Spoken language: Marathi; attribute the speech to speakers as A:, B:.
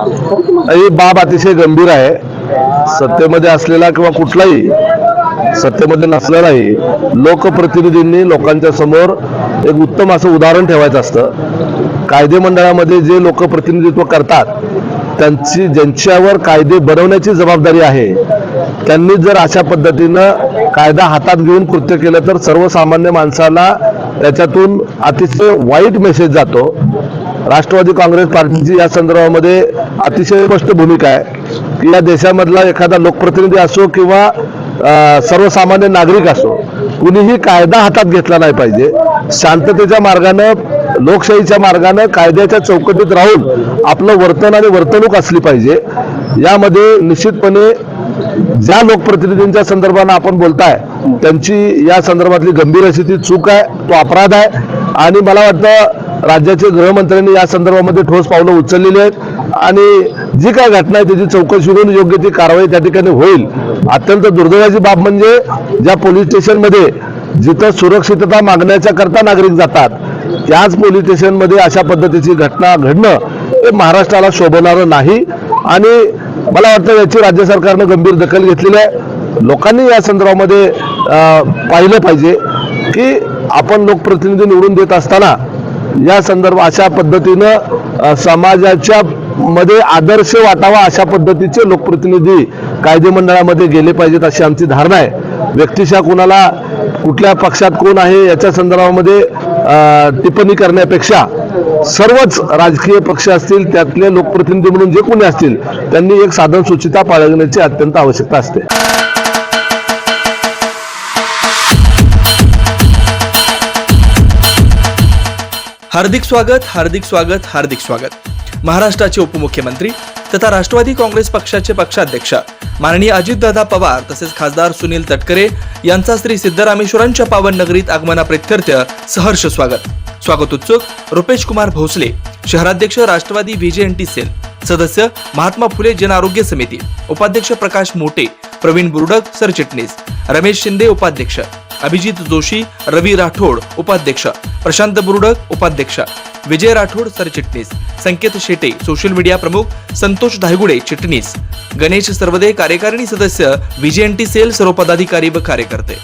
A: ही बाब अतिशय गंभीर आहे. सत्तेमध्ये असलेला किंवा कुठलाही सत्तेमध्ये नसलेलाही लोकप्रतिनिधींनी लोकांच्या समोर एक उत्तम असं उदाहरण ठेवायचं असतं. कायदे मंडळामध्ये जे लोक प्रतिनिधित्व करतात त्यांची ज्यांच्यावर कायदे बनवण्याची जबाबदारी आहे त्यांनी जर अशा पद्धतीनं कायदा हातात घेऊन कृत्य केलं तर सर्वसामान्य माणसाला त्याच्यातून अतिशय वाईट मेसेज जातो. राष्ट्रवादी काँग्रेस पार्टीची या संदर्भामध्ये अतिशय स्पष्ट भूमिका आहे. की या देशामधला एखादा लोकप्रतिनिधी असो किंवा सर्वसामान्य नागरिक असो कुणीही कायदा हातात घेतला नाही पाहिजे. शांततेच्या मार्गानं लोकशाहीच्या मार्गानं कायद्याच्या चौकटीत राहून आपलं वर्तन आणि वर्तणूक असली पाहिजे. यामध्ये निश्चितपणे ज्या लोकप्रतिनिधींच्या संदर्भानं आपण बोलताय त्यांची या संदर्भातली गंभीर अशी ती चूक आहे तो अपराध आहे. आणि मला वाटतं राज्याचे गृहमंत्र्यांनी या संदर्भामध्ये ठोस पावलं उचललेली आहेत. आणि जी काय घटना आहे त्याची चौकशी करून योग्य ती कारवाई त्या ठिकाणी होईल. अत्यंत दुर्दैवाची बाब म्हणजे ज्या पोलीस स्टेशनमध्ये जिथं सुरक्षितता मागण्याच्या करता नागरिक जातात त्याच पोलीस स्टेशनमध्ये अशा पद्धतीची घटना घडणं हे महाराष्ट्राला शोभणारं नाही. आणि मला वाटतं याची राज्य सरकारनं गंभीर दखल घेतलेली आहे. लोकांनी या संदर्भामध्ये पाहिलं पाहिजे की आपण लोकप्रतिनिधी निवडून देत असताना या संदर्भ अशा पद्धतीनं समाजाच्या मध्ये आदर्श वाटावा अशा पद्धतीचे लोकप्रतिनिधी कायदे मंडळामध्ये गेले पाहिजेत अशी आमची धारणा आहे. व्यक्तिशा कुणाला कुठल्या पक्षात कोण आहे याच्या संदर्भामध्ये टिप्पणी करण्यापेक्षा सर्वच राजकीय पक्ष असतील त्यातले लोकप्रतिनिधी म्हणून जे कोणी असतील त्यांनी एक साधन सुचिता बाळगण्याची अत्यंत आवश्यकता असते.
B: हार्दिक स्वागत हार्दिक स्वागत हार्दिक स्वागत. महाराष्ट्राचे उपमुख्यमंत्री तथा राष्ट्रवादी काँग्रेस पक्षाचे पक्षाध्यक्ष माननीय अजितदादा पवार तसेच खासदार सुनील तटकरे यांचा श्री सिद्धरामेश्वरांच्या पावन नगरीत आगमनाप्रित्यर्थ सहर्ष स्वागत. स्वागत उत्सुक रुपेश कुमार भोसले शहराध्यक्ष राष्ट्रवादी व्हीजेएनटी सेल सदस्य महात्मा फुले जन आरोग्य समिती उपाध्यक्ष प्रकाश मोटे प्रवीण बुर्डक सरचिटणीस रमेश शिंदे उपाध्यक्ष अभिजित जोशी रवी राठोड उपाध्यक्ष. प्रशांत बुरुडक उपाध्यक्ष. विजय राठोड सरचिटणीस. संकेत शेटे सोशल मीडिया प्रमुख. संतोष धायगुडे चिटणीस. गणेश सर्वदे कार्यकारिणी सदस्य. व्हीजेएनटी सेल सर्व पदाधिकारी व कार्यकर्ते.